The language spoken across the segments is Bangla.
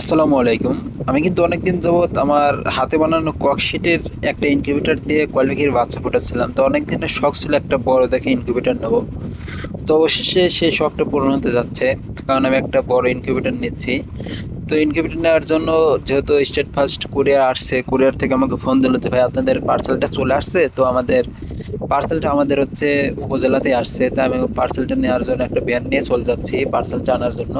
আসসালামু আলাইকুম। আমি কিন্তু অনেকদিন যাবৎ আমার হাতে বানানো ককশিটের একটা ইনকিউবেটার দিয়ে কয়েল বাচ্চা ফুটাচ্ছিলাম। তো অনেক দিনের শখ ছিল একটা বড় দেখে ইনকিউবেটার নেব। তো অবশেষে সেই শখটা পূরণ হতে যাচ্ছে। কারণ আমি একটা বড় ইনকিউবেটার নিচ্ছি। তো ইনকিউবেটর নেওয়ার জন্য যেহেতু স্টেট ফার্স্ট কুরিয়ার আসছে কুরিয়ার থেকে আমাকে ফোন দিল যে, ভাই, আপনাদের পার্সেলটা চলে আসছে। তো আমাদের পার্সেলটা আমাদের হচ্ছে উপজেলাতে আসছে। তাই আমি পার্সেলটা নেওয়ার জন্য একটা ভ্যান নিয়ে চলে যাচ্ছি পার্সেলটা আনার জন্য।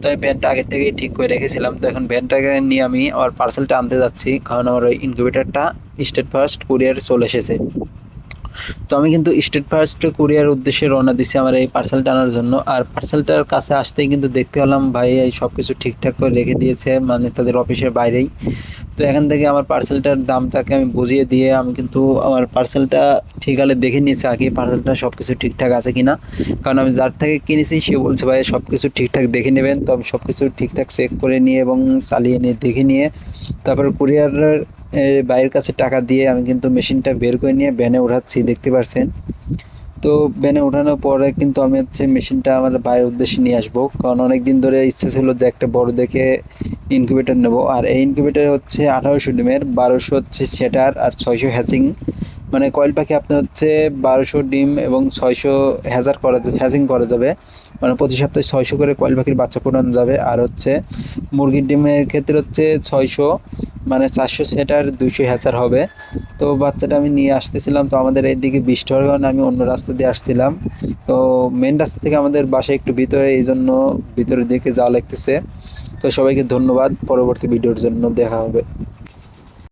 তো আমি ভ্যানটা আগের থেকেই ঠিক করে রেখেছিলাম। তো এখন ভ্যানটাকে নিয়ে আমি আমার পার্সেলটা আনতে যাচ্ছি। কারণ আমার ওই ইনকিউবেটরটা স্টেট ফার্স্ট কুরিয়ার চলে এসেছে। তো আমি কিন্তু স্টেট ফার্স্ট কুরিয়ার উদ্দেশ্যে রওনা দিছি আমার এই পার্সেলটা আনার জন্য। আর পার্সেলটার কাছে আসতেই কিন্তু দেখতে পেলাম, ভাই, এই সব কিছু ঠিকঠাক করে রেখে দিয়েছে মানে তাদের অফিসের বাইরেই। তো এখান থেকে আমার পার্সেলটার দামটাকে আমি বুঝিয়ে দিয়ে আমি কিন্তু আমার পার্সেলটা ঠিক হলে দেখে নিয়েছি, আগে পার্সেলটা সব কিছু ঠিকঠাক আছে কিনা। কারণ আমি যার থেকে কিনেছি, সে বলছে, ভাই সব কিছু ঠিকঠাক দেখে নেবেন। তো আমি সব কিছু ঠিকঠাক চেক করে নিয়ে এবং চালিয়ে নিয়ে দেখে নিয়ে তারপর কুরিয়ারের বাইরের কাছে টাকা দিয়ে আমি কিন্তু মেশিনটা বের করে নিয়ে ভ্যানে উঠাচ্ছি, দেখতে পারছেন? তো ভ্যানে ওঠানোর পরে কিন্তু আমি হচ্ছে মেশিনটা আমার বাইরের উদ্দেশ্যে নিয়ে আসব। কারণ অনেক দিন ধরে ইচ্ছে ছিল যে একটা বড় দেখে ইনকিউবেটর নেব। আর এই ইনকিউবেটর হচ্ছে আঠারোশো ডিমের, বারোশো হচ্ছে সেটার আর ছয়শো হ্যাচিং মানে কয়েল পাখি আপনার হচ্ছে বারোশো ডিম এবং ছয়শো হ্যাজার করা হ্যাচিং করা যাবে। মানে প্রতি সপ্তাহে ছয়শো করে কয়েল পাখির বাচ্চা ফোটানো যাবে। আর হচ্ছে মুরগির ডিমের ক্ষেত্রে হচ্ছে ছয়শো মানে চারশো সেটার দুশো হ্যাচার হবে। তো বাচ্চাটা আমি নিয়ে আসতেছিলাম, তো আমাদের এইদিকে বৃষ্টি হওয়ার কারণে আমি অন্য রাস্তা দিয়ে আসছিলাম। তো মেন রাস্তা থেকে আমাদের বাসায় একটু ভিতরে, এই জন্য ভিতরের দিকে যাওয়া লাগতেছে। তো সবাইকে ধন্যবাদ, পরবর্তী ভিডিওর জন্য দেখা হবে।